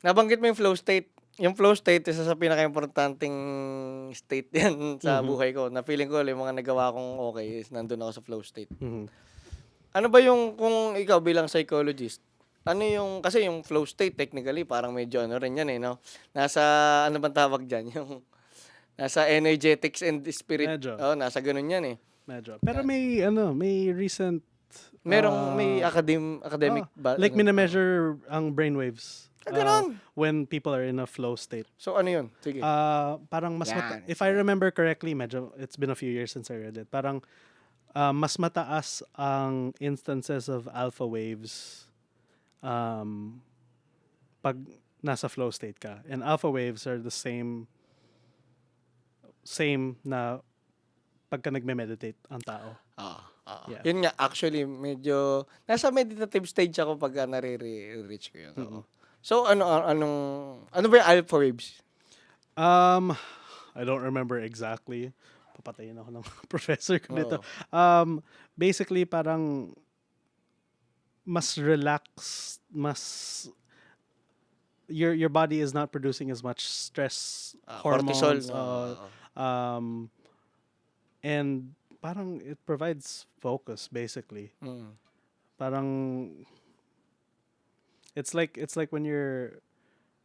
Nabanggit mo yung flow state. Yung flow state, isa sa pinaka-importanting state yan sa Mhm. buhay ko. Na feeling ko, yung mga nagawa kong okay is nandun ako sa flow state. Mhm. Ano ba yung, kung ikaw bilang psychologist, ano yung, kasi yung flow state, technically, parang medyo ano rin yan eh, no? Nasa, ano bang tawag dyan? Yung, nasa energetics and spirit. Medyo. Oh, nasa ganun yan eh. Medyo. Pero may ano, may recent Merong, ah, may academ, academic ah, ba? like ano? mina-measure ang brainwaves Ah, ah, ganun. when people are in a flow state. So, ano yun? Sige. Ah, parang mas Yan. mata- if I remember correctly, medyo it's been a few years since I read it. Parang ah, mas mataas ang instances of alpha waves um, pag nasa flow state ka. And alpha waves are the same same na pagka nagme-meditate ang tao. Ah, ah. Yeah. Yun nga, actually, medyo, nasa meditative stage ako pag nare-reach ko yun. oo. So, ano, anong, ano ba yung alpha waves? Um, I don't remember exactly. Papatayin ako ng professor ko nito. Um, basically, parang mas relaxed, mas your your body is not producing as much stress Ah, hormones. cortisol. uh, Oo. um, and parang it provides focus basically. Mm. Parang it's like it's like when you're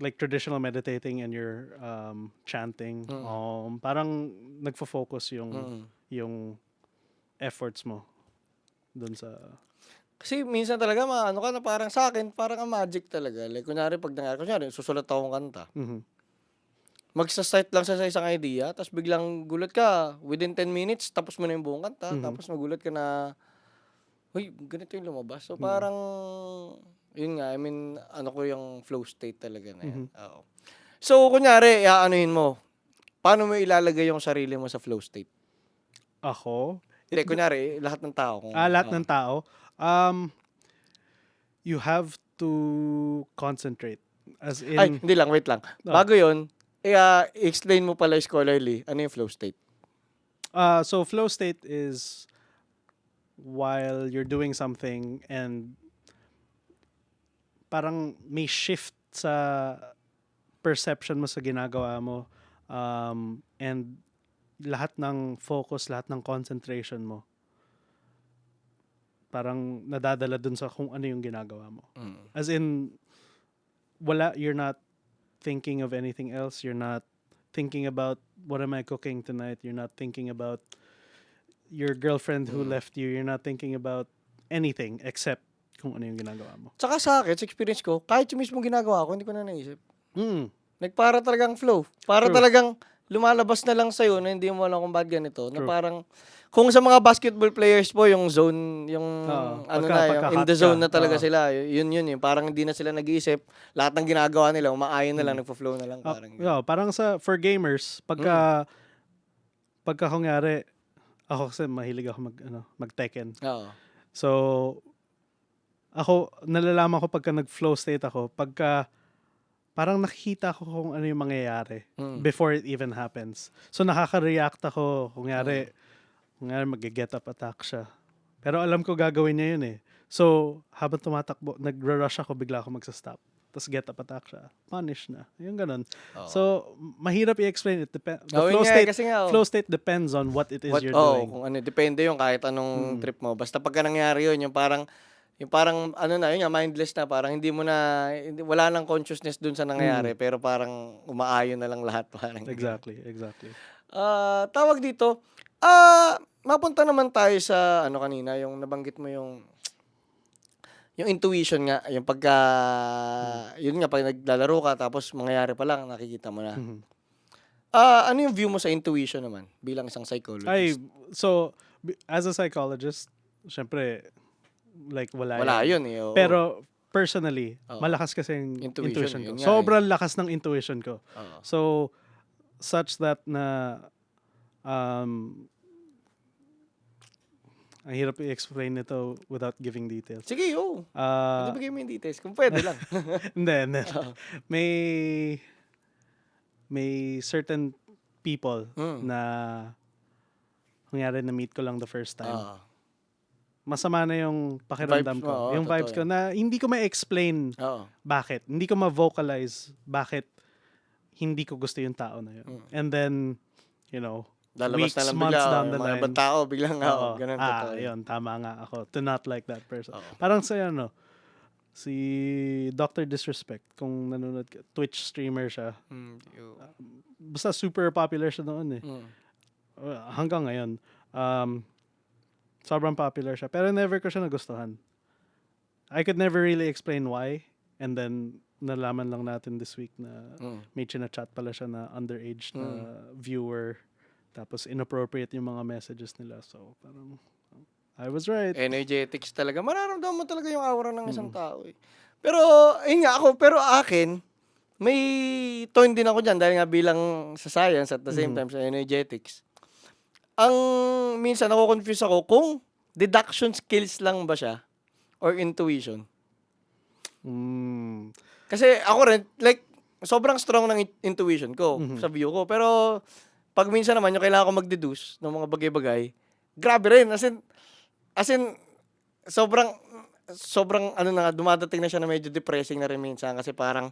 like traditional meditating and you're um, chanting Mm. um parang nagfo-focus yung Mm. yung efforts mo dun sa Kasi minsan talaga, maano ka na parang sa akin, parang ang magic talaga. Like, kunyari, pag nangyari, kunyari, susulat akong kanta. Mhm. Magsa-start lang sa isang idea, tapos biglang gulat ka, within 10 minutes, tapos mo na yung buong kanta, Mhm. tapos magulat ka na, uy, ganito yung lumabas. So, Mhm. parang, yun nga, I mean, ano ko yung flow state talaga na yan. Mhm. Oo. So, kunyari, iaanuhin mo, paano mo ilalagay yung sarili mo sa flow state? ako Hindi, kunyari, lahat ng tao. Kung, ah, lahat oo. ng tao um you have to concentrate as in Ay, hindi lang, wait lang. Ah. Bago yun, ah, explain mo pala scholarly, ano yung flow state? Uh, so flow state is while you're doing something and parang may shift sa perception mo sa ginagawa mo um, and lahat ng focus, lahat ng concentration mo parang nadadala dun sa kung ano yung ginagawa mo. Mm. As in, wala, you're not thinking of anything else. You're not thinking about what am I cooking tonight. You're not thinking about your girlfriend who Mm. left you. You're not thinking about anything except kung ano yung ginagawa mo. Tsaka sa akin, sa experience ko, kahit yung mismo ginagawa ko, hindi ko na naisip. Mm. Like, para talagang flow. Para True. talagang lumalabas na lang sa'yo na hindi mo alam kung bakit ganito. Na True. parang, kung sa mga basketball players po, yung zone, yung Oo, ano pagka- na, yung pagka in the zone ka, na talaga oo. sila. Yun yun yun. Parang hindi na sila nag-iisip. Lahat ng ginagawa nila, umaayon na lang, nagpo-flow na lang. Ah, Parang, yeah, parang sa for gamers, pagka pagka kungyari, ako kasi mahilig ako mag ano, mag Tekken. Oo. So ako nalalaman ko pagka nag-flow state ako, pagka parang nakikita ko kung ano yung mangyayari Mm. before it even happens. So nakaka-react ako, kungyari, kungyari mag-get up attack siya. Pero alam ko gagawin niya yun eh. So, habang tumatakbo, nag-rush ako, bigla ako magsa-stop. Tapos get up attack siya. Punish na. Yung ganun. Oo. So, mahirap i-explain it. Dep- the yun flow nga, state, kasi nga, oh. flow state depends on what it is What, you're oh, doing. kung ano, depende yung kahit anong Mm. trip mo. Basta pagka nangyari yun, yung parang, yung parang, ano na, yun nga, mindless na, parang hindi mo na, hindi, wala nang consciousness dun sa nangyayari, pero parang umaayon na lang lahat. Parang. Exactly, exactly. Ah, tawag dito, ah, mapunta naman tayo sa, ano kanina, yung nabanggit mo yung, yung intuition nga, yung pagka, yun nga, pag naglalaro ka, tapos mangyayari pa lang, nakikita mo na. Mhm. Ah, ano yung view mo sa intuition naman, bilang isang psychologist? Ay, so, b- as a psychologist, syempre, like, wala, Wala yan. yun eh. oo. Pero, personally, Oo. malakas kasi yung Intuition, intuition, yun ko. nga eh. Sobrang lakas ng intuition ko. Oo. So, such that na, um, ang hirap i-explain nito without giving details. Sige, oo. Ah, Hindi bigay mo yung details, kung pwede lang. hindi, hindi. May, may certain people Mm. na, kunyari na meet ko lang the first time. Oo. Masama na yung pakiramdam Vibes ko. oo, yung vibes ko na hindi ko ma-explain Oo. bakit. Hindi ko ma-vocalize bakit hindi ko gusto yung tao na yun. Mm. And then, you know, Lalabas weeks, na lang months bigla. down oh, the mga line. ibang tao, biglang, oo, oo, ganun ah, totoo. yun, tama nga ako. To not like that person. Oo. Parang sa ano, si Dr. Disrespect, kung nanonood ka, Twitch streamer siya. Mm, yun. Basta super popular siya noon eh. Mm. Uh, hanggang ngayon. Um, sobrang popular siya. Pero never ko siya nagustuhan. I could never really explain why. And then, nalaman lang natin this week na Mm. may chinachat pala siya na underage na viewer. Tapos inappropriate yung mga messages nila. So, parang, I was right. Energetics talaga. Mararamdaman mo talaga yung aura ng Mm. isang tao eh. Pero, ayun nga ako, pero akin, may tone din ako dyan dahil nga bilang sa science at the same Mhm. time sa energetics. Ang minsan ako confuse ako kung deduction skills lang ba siya or intuition. Mm. Kasi ako rin, like, sobrang strong ng in- intuition ko Mhm. sa view ko. Pero, pag minsan naman, yung kailangan ko mag-deduce ng mga bagay-bagay, grabe rin. As in, as in, sobrang, sobrang, ano na, dumadating na siya na medyo depressing na rin minsan. Kasi parang,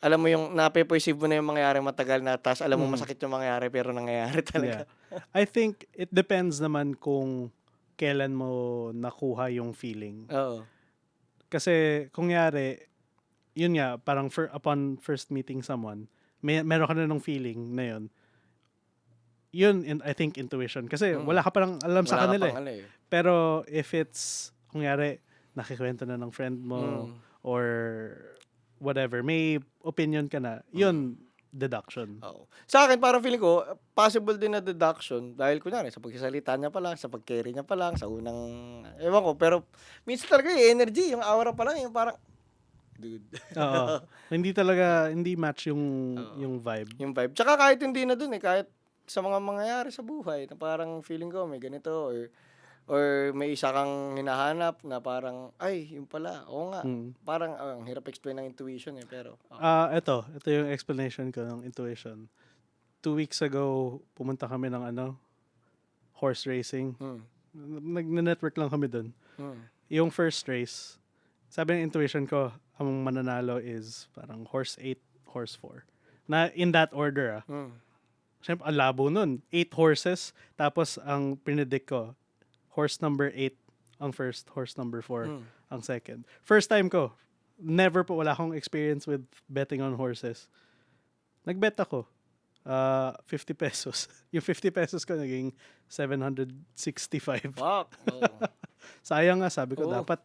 alam mo yung, nape-perceive mo na yung mangyayari matagal na, tas alam mo Mhm. masakit yung mangyayari, pero nangyayari talaga. Yeah. I think it depends naman kung kailan mo nakuha yung feeling. Oo. Kasi kung yari, yun nga, parang for, upon first meeting someone, may, meron ka na ng feeling na yun. Yun, in, I think, intuition. Kasi Mm. wala ka parang alam sa Wala ka kanila eh. ano eh. Pero if it's, kung yari, nakikwento na ng friend mo, Mm. or whatever, may opinion ka na, yun, deduction. Oo. Sa akin, parang feeling ko, possible din na deduction dahil kunyari, sa pagsasalita niya pa lang, sa pag-carry niya pa lang, sa unang, ewan ko, pero minsan talaga yung energy, yung aura pa lang, yung parang, dude, Oo. hindi talaga, hindi match yung, Oo. yung vibe. yung vibe. Tsaka kahit hindi na dun eh, kahit sa mga mangyayari sa buhay, na parang feeling ko may ganito, or, or may isa kang hinahanap na parang, ay, yun pala, oo nga. Mm. Parang, ah, ang hirap explain ng intuition eh, pero, oh. Ah, ito, ito yung explanation ko ng intuition. Two weeks ago, pumunta kami ng ano, horse racing. hmm, Nag-network lang kami dun. hmm, Yung first race, sabi ng intuition ko, ang mananalo is parang horse 8, horse 4. Na in that order ah. hmm. Siyempre, ang labo nun. 8 horses, tapos ang predict ko, horse number 8 ang first, horse number 4 Hmm. ang second. First time ko, never po, wala akong experience with betting on horses. Nagbet ako. Uh, 50 pesos. Yung 50 pesos ko naging 765. Fuck. oo. Sayang nga, sabi ko, Oo. dapat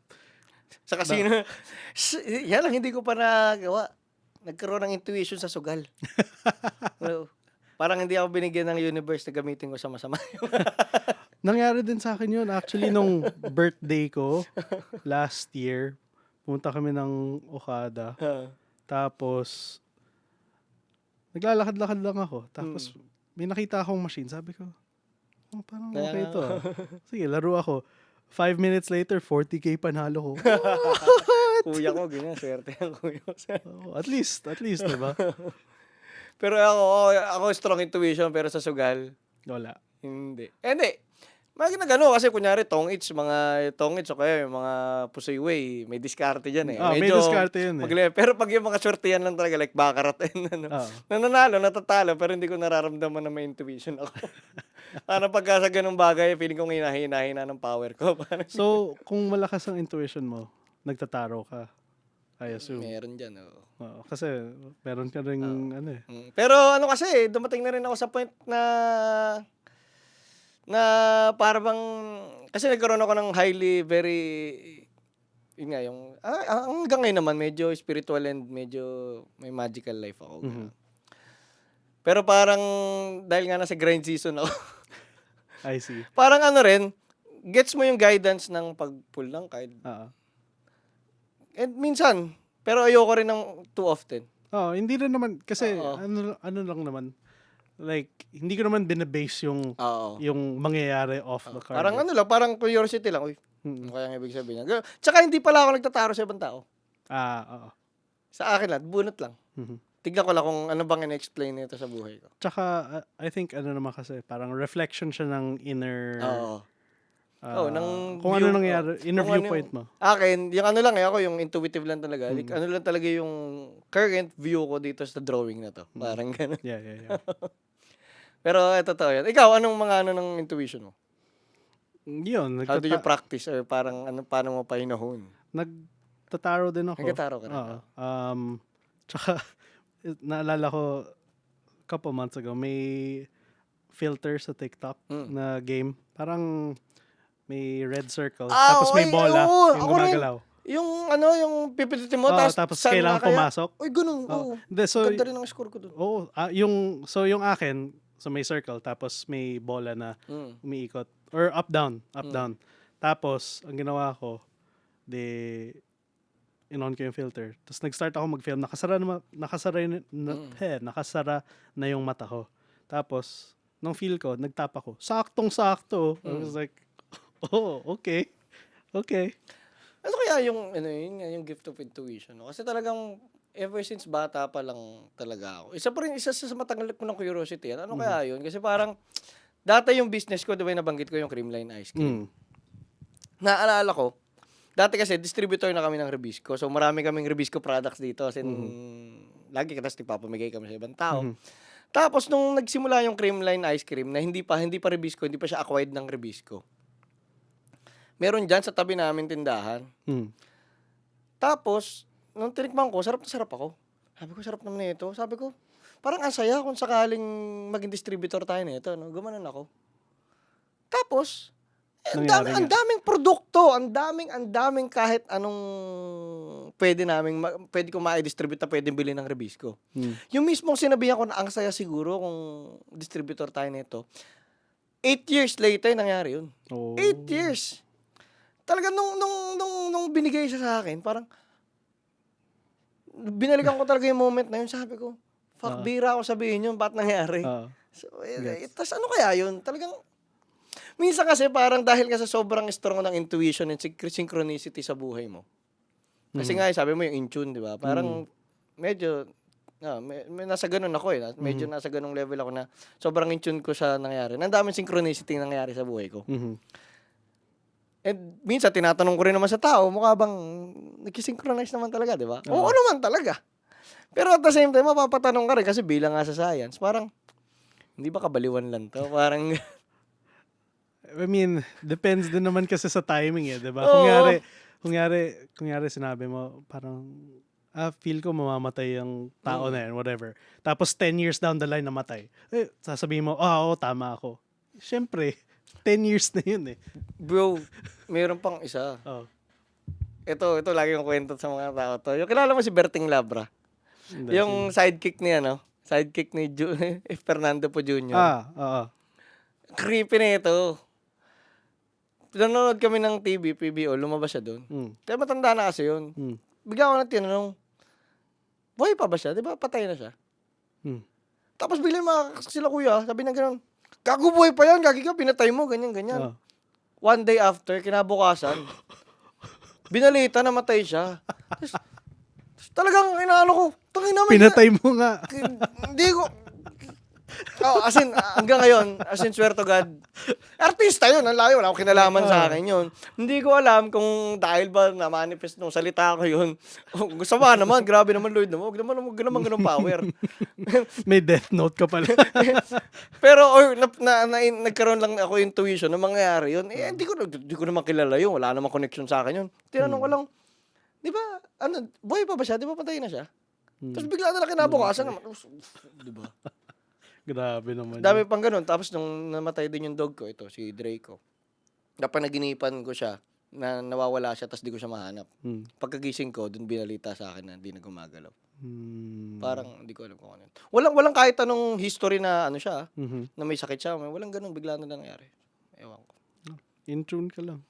Sa casino. S- yan lang, hindi ko pa nagawa. Nagkaroon ng intuition sa sugal. Oo. Parang hindi ako binigyan ng universe na gamitin ko sa masama. Nangyari din sa akin yun. Actually, nung birthday ko, last year, pumunta kami ng Okada. Tapos, naglalakad-lakad lang ako. Tapos, may nakita akong machine. Sabi ko, oh, parang Kaya okay nga. to. ah." Sige, laro ako. Five minutes later, 40k panalo ko. kuya ko, ganyan. Swerte ang kuya ko. Oh, at least, at least, diba? pero ako, ako, ako strong intuition, pero sa sugal, Wala. hindi. Eh, hindi. Mga ginagano kasi kunyari tong its mga tong its o kaya yung mga pusoy way, may diskarte diyan eh. Ah, may diskarte yun eh. magle- pero pag yung mga sortihan lang talaga like bakarat and ano. Ah. Nananalo, natatalo, pero hindi ko nararamdaman na may intuition ako. Parang pagka sa ganung bagay, feeling ko hinahina-hina ng power ko. So, kung malakas ang intuition mo, nagtataro ka. I assume. meron dyan, oo. Oo, kasi meron ka rin, ano eh. Mm. Pero ano kasi, dumating na rin ako sa point na na para bang kasi nagkaroon ako ng highly very yun nga yung ah, hanggang ngayon naman medyo spiritual and medyo may magical life ako. Mhm. Pero parang dahil nga nasa grind season ako, I see. parang ano rin, gets mo yung guidance ng pag-pull ng card. Oo. And minsan, pero ayoko rin ng too often. Oh, hindi rin naman kasi ano ano lang naman like hindi ko naman binabase yung Oo. yung mangyayari off the card. Parang ano lang, parang curiosity lang. Uy, ano kaya ang ibig sabihin niya? Ganun. Tsaka hindi pala ako nagtataro sa ibang tao. Ah, oo. Sa akin lang, bunot lang. Mhm. Tignan ko lang kung ano bang in-explain nito sa buhay ko. Tsaka uh, I think ano naman kasi parang reflection siya ng inner Oo. Oh, Ah, ng kung view- ano nangyari, oh, interview kung ano mo. Akin, yung ano lang eh, ako yung intuitive lang talaga. Like, Mm. ano lang talaga yung current view ko dito sa drawing na to. Mm. Parang ganun. Yeah, yeah, yeah. Pero ito to yan. Ikaw, anong mga ano ng intuition mo? Yun, How do you practice or parang ano, paano mo pa hinahon? nagtataro din ako. Nagtataro ka rin. Oo. Um, tsaka, naalala ko, couple months ago, may filter sa TikTok Mm. na game. Parang may red circle, Ah, tapos may bola, oo, yung rin. gumagalaw. Yung ano, yung pipilitin mo, Oo, tapos, tapos kailangan pumasok. Uy, ganun. Oo. Hindi, so, Ganda rin ang score ko dun. oo, ah, yung, so yung akin, so may circle, tapos may bola na Mm. umiikot. Or up, down, up, Mm. down. Tapos, ang ginawa ko, de, in-on ko yung filter. Tapos nag-start ako mag-film. Nakasara na, nakasara, na, Mm. eh, nakasara na yung mata ko. Tapos, nung feel ko, nagtap ako. Saktong-sakto. I Mm. was like, oh, okay. Okay. Ano kaya yung, ano yun, yung gift of intuition? No? Kasi talagang, ever since bata pa lang talaga ako. Isa pa rin, isa sa matagal ko ng curiosity. yan. Ano Mm-hmm. kaya yun? Kasi parang, dati yung business ko, di ba nabanggit ko yung Creamline Ice Cream. Mm. Naalala ko, dati kasi distributor na kami ng Rebisco. So marami kaming Rebisco products dito. As in, lagi kasi nagpapamigay kami sa ibang tao. Mhm. Tapos nung nagsimula yung Creamline Ice Cream na hindi pa hindi pa Rebisco, hindi pa siya acquired ng Rebisco. Meron diyan sa tabi namin tindahan. Mm. Tapos nung tinikman ko, sarap na sarap ako. Sabi ko, sarap naman ito. Sabi ko, parang ang saya kung sakaling maging distributor tayo nito. No? Gumanon ako. Tapos, eh, ang, dami, ang daming produkto, ang daming, ang daming kahit anong pwede naming, ma- pwede ko ma-distribute na pwede bilhin ng Rebisco. Mm. Yung mismong sinabihan ko na ang saya siguro kung distributor tayo nito. Eight years later, nangyari yun. Oh. Eight years. Talaga nung, nung, nung, nung binigay siya sa akin, parang, binalikan ko talaga yung moment na yun. Sabi ko, fuck, Ah. bira ako sabihin yun, ba't nangyari? Ah. So, eh, eh, tas ano kaya yun? Talagang, minsan kasi parang dahil ka sa sobrang strong ng intuition and synch- synchronicity sa buhay mo. Kasi Mm. nga, sabi mo yung in tune, di ba? Parang, medyo, ah, may, may nasa ganun ako eh. Na- Medyo nasa ganung level ako na sobrang in tune ko sa nangyari. Ang daming synchronicity nangyari sa buhay ko. Mhm. And minsan, tinatanong ko rin naman sa tao, mukha bang nagkisynchronize naman talaga, di ba? Oo naman talaga. Pero at the same time, mapapatanong ka rin kasi bilang nga sa science, parang, hindi ba kabaliwan lang to? Parang, I mean, depends din naman kasi sa timing eh, 'di ba? Oo. Kunyari, kunyari, kunyari sinabi mo parang ah, feel ko mamamatay yung tao na yan, whatever. Tapos 10 years down the line namatay. Eh, sasabihin mo, ah, oo, tama ako. Siyempre, 10 years na yun eh. bro, mayroon pang isa. Oh. Ito, ito lagi kong kwento sa mga tao to. Yung kilala mo si Berting Labra. Hindi. Yung sidekick niya, no? Sidekick ni Ju- Fernando po Jr. Ah, oo. Creepy na ito. Nanonood kami ng TV, PBO, lumabas siya doon. Mm. Kaya matanda na kasi yun. Mm. Bigla ko na tinanong, buhay pa ba siya? Di ba patay na siya? Mm. Tapos bigla mga sila kuya, sabi na gano'n, Gago buhay pa yan, gagi ka, pinatay mo, ganyan, ganyan. Oh. One day after, kinabukasan, binalita na matay siya. Tapos, talagang inaano ko, tangin naman. Pinatay mo nga. Hindi ko, oh, as in, ah, hanggang ngayon, as in, swear to God, artista yun, ang layo, wala akong kinalaman sa akin yun. Hindi ko alam kung dahil ba na-manifest nung salita ko yun. Oh, gusto ba naman, grabe naman Lloyd naman, huwag naman, huwag naman ganun power. May death note ka pala. Pero or na, na, na, nagkaroon lang ako intuition na mangyayari yun. Eh, hindi ko hindi ko naman kilala yun. Wala namang connection sa akin yun. Tinanong ko lang, di ba, ano, buhay pa ba siya? Di ba patay na siya? Tapos bigla na lang kinabukasan naman. Di ba? Grabe naman. Dami pang ganun. Tapos nung namatay din yung dog ko, ito, si Draco. Napanaginipan ko siya na nawawala siya tapos di ko siya mahanap. yun. Mm. Pagkagising ko, dun binalita sa akin na hindi na gumagalaw. Mm. Parang hindi ko alam kung ano. yun. Walang walang kahit anong history na ano siya, Mhm. na may sakit siya, may walang ganun bigla na lang nangyari. Ewan ko. In tune ka lang.